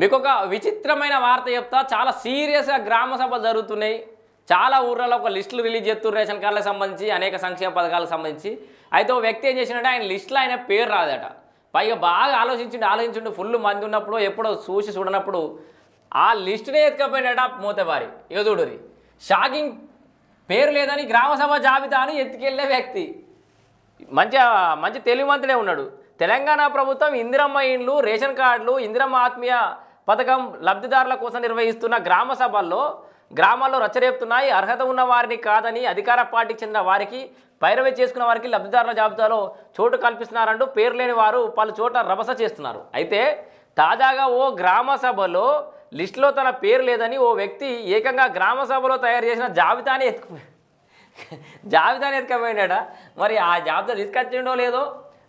మీకు ఒక విచిత్రమైన వార్త చెప్తా. చాలా సీరియస్గా గ్రామ సభలు జరుగుతున్నాయి. చాలా ఊర్లలో ఒక లిస్టులు రిలీజ్ చేస్తున్నారు రేషన్ కార్డులకు సంబంధించి అనేక సంక్షేమ పథకాలకు సంబంధించి. అయితే ఒక వ్యక్తి ఏం చేసినట్టే ఆయన లిస్టులో ఆయన పేరు రాదట. పైగా బాగా ఆలోచించిండు ఆలోచించుండు ఫుల్ మంది ఉన్నప్పుడు ఎప్పుడో చూసి చూడనప్పుడు ఆ లిస్టునే ఎత్తుకపోయినట మోతబారి. ఇక చూడురి షాకింగ్ పేరు లేదని గ్రామసభ జాబితాను ఎత్తుకెళ్ళే వ్యక్తి. మంచి మంచి తెలివిమంతుడే ఉన్నాడు. తెలంగాణ ప్రభుత్వం ఇందిరమ్మ ఇండ్లు రేషన్ కార్డులు ఇందిరమ్మ ఆత్మీయ పథకం లబ్ధిదారుల కోసం నిర్వహిస్తున్న గ్రామ సభల్లో గ్రామాల్లో రచ్చరేపుతున్నాయి. అర్హత ఉన్న వారిని కాదని అధికార పార్టీకి చెందిన వారికి పైరవే చేసుకున్న వారికి లబ్ధిదారుల జాబితాలో చోటు కల్పిస్తున్నారంటూ పేరు లేని వారు పలు చోట్ల రభస చేస్తున్నారు. అయితే తాజాగా ఓ గ్రామ సభలో లిస్టులో తన పేరు లేదని ఓ వ్యక్తి ఏకంగా గ్రామ సభలో తయారు చేసిన జాబితాని ఎత్తుకు జాబితాని ఎత్తుకపోయినాడా? మరి ఆ జాబితా తీసుకొచ్చిండో లేదో?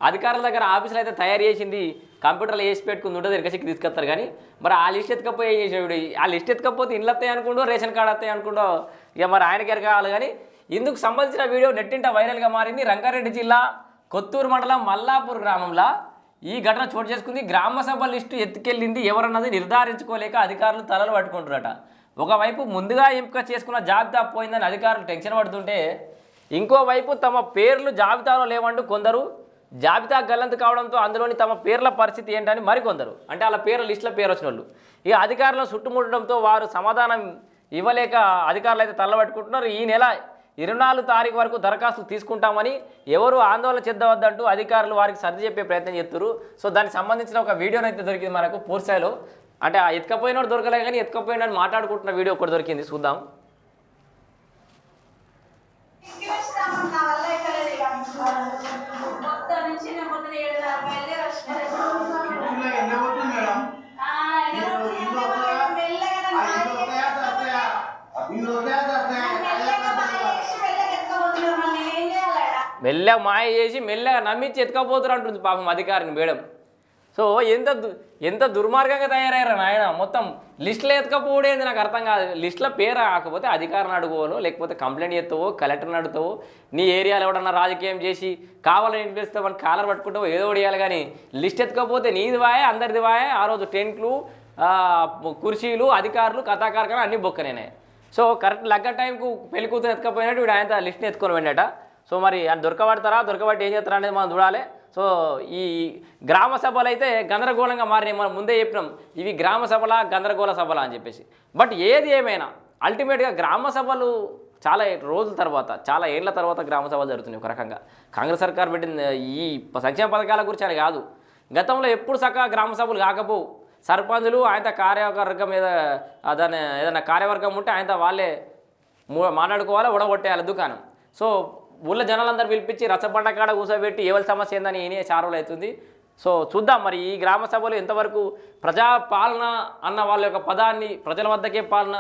అధికారుల దగ్గర ఆఫీసులు అయితే తయారు చేసింది కంప్యూటర్లో వేసి పెట్టుకుని ఉంటుంది ఎరకసికి తీసుకొస్తారు కానీ మరి ఆ లిస్ట్ ఎత్తుకపోయి ఏం చేసేవాడు? ఆ లిస్ట్ ఎత్తుకపోతే ఇండ్లు వస్తాయి అనుకుంటూ రేషన్ కార్డు వస్తాయి అనుకుంటూ? ఇక మరి ఆయనకి ఎరక కానీ ఇందుకు సంబంధించిన వీడియో నెట్టింట వైరల్గా మారింది రంగారెడ్డి జిల్లా కొత్తూరు మండలం మల్లాపూర్ గ్రామంలో. ఈ ఘటన చోటు చేసుకుంది. గ్రామ సభ లిస్టు ఎత్తుకెళ్ళింది. ఎవరన్నది నిర్ధారించుకోలేక అధికారులు తలలు పట్టుకుంటున్నారట. ఒకవైపు ముందుగా ఎంపిక చేసుకున్న జాబితా పోయిందని అధికారులు టెన్షన్ పడుతుంటే ఇంకోవైపు తమ పేర్లు జాబితాలో లేవంటూ కొందరు జాబితా గల్లంతు కావడంతో అందులోని తమ పేర్ల పరిస్థితి ఏంటని మరికొందరు. అంటే వాళ్ళ పేర్ల లిస్టుల పేరు వచ్చిన వాళ్ళు ఇక అధికారులను చుట్టుముట్టడంతో వారు సమాధానం ఇవ్వలేక అధికారులు అయితే తల్లబట్టుకుంటున్నారు. ఈ నెల ఇరవై నాలుగు తారీఖు వరకు దరఖాస్తు తీసుకుంటామని ఎవరు ఆందోళన చెందవద్దంటూ అధికారులు వారికి సర్ది చెప్పే ప్రయత్నం చేస్తున్నారు. సో దానికి సంబంధించిన ఒక వీడియోని అయితే దొరికింది మనకు పూర్తిస్థాయిలో అంటే ఆ ఎత్తుకపోయినోడు దొరకలే కానీ ఎత్తుకపోయినాడు మాట్లాడుకుంటున్న వీడియో ఒకటి దొరికింది. చూద్దాం. మెల్లగా మాయ చేసి మెల్లగా నమ్మించి ఎత్తుకపోతారు అంటుంది పాపం అధికారిని మేడం. సో ఎంత దు- ఎంత దుర్మార్గంగా తయారయ్యారు నాయన? మొత్తం లిస్టులో ఎత్తుకపోవడేంది నాకు అర్థం కాదు. లిస్టులో పేరు? రాకపోతే అధికారిని అడుగువో లేకపోతే కంప్లైంట్ చేస్తావో కలెక్టర్ని అడుగుతావో నీ ఏరియాలో ఎవడన్నా రాజకీయం చేసి కావాలని ఇన్పిస్తావని కాలర్ పట్టుకుంటావో ఏదో ఒకటి కానీ లిస్ట్ ఎత్తుకపోతే నీది వాయే అందరిది వాయే. ఆ రోజు టెంట్లు కుర్చీలు అధికారులు కథాకారకాలు అన్నీ బొక్కనేనే. సో కరెక్ట్ లగ్గ టైంకు పెళ్ళి కూతురు ఎత్తుకపోయినట్టు వీడు ఆయన లిస్ట్ని ఎత్తుకొని వెళ్ళాట సో మరి ఆయన దొరకబడతారా? దొరకబట్టి ఏం చేస్తారా అనేది మనం చూడాలి. సో ఈ గ్రామ సభలు అయితే గందరగోళంగా మారినాయి. మనం ముందే చెప్పినాం ఇవి గ్రామ సభల గందరగోళ సభల అని చెప్పేసి. బట్ ఏది ఏమైనా అల్టిమేట్గా గ్రామ సభలు చాలా రోజుల తర్వాత చాలా ఏళ్ళ తర్వాత గ్రామ సభలు జరుగుతున్నాయి ఒక రకంగా. కాంగ్రెస్ సర్కార్ పెట్టిన ఈ సంక్షేమ పథకాల గురించి అని కాదు. గతంలో ఎప్పుడు సక గ్రామ సభలు కాకపోవు. సర్పంచులు ఆయన కార్యవర్గం మీద దాని ఏదైనా కార్యవర్గం ఉంటే ఆయన వాళ్ళే మూ- మాట్లాడుకోవాలి ఉడగొట్టేయాలి దుకాణం. సో ఊళ్ళో జనాలందరూ పిలిపించి రచ్చబండ కాడ కూర్చోబెట్టి ఎవరి సమస్య ఏందని ఈయనే చారులు అవుతుంది సో చూద్దాం మరి ఈ గ్రామ సభలు ఎంతవరకు ప్రజా పాలన అన్న వాళ్ళ యొక్క పదాన్ని ప్రజల వద్దకే పాలన.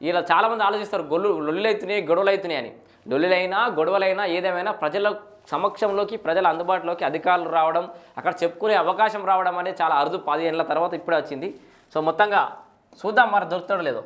ఇలా చాలామంది ఆలోచిస్తారు గొల్లు లొల్లులైతున్నాయి గొడవలు అవుతున్నాయి అని. లొల్లులైనా గొడవలైనా ఏదేమైనా ప్రజల సమక్షంలోకి ప్రజల అందుబాటులోకి అధికారులు రావడం అక్కడ చెప్పుకునే అవకాశం రావడం అనేది చాలా అరుదు పది ఏళ్ళ తర్వాత ఇప్పుడే వచ్చింది. సో మొత్తంగా చూద్దాం మరి దొరుకుతాడో లేదో.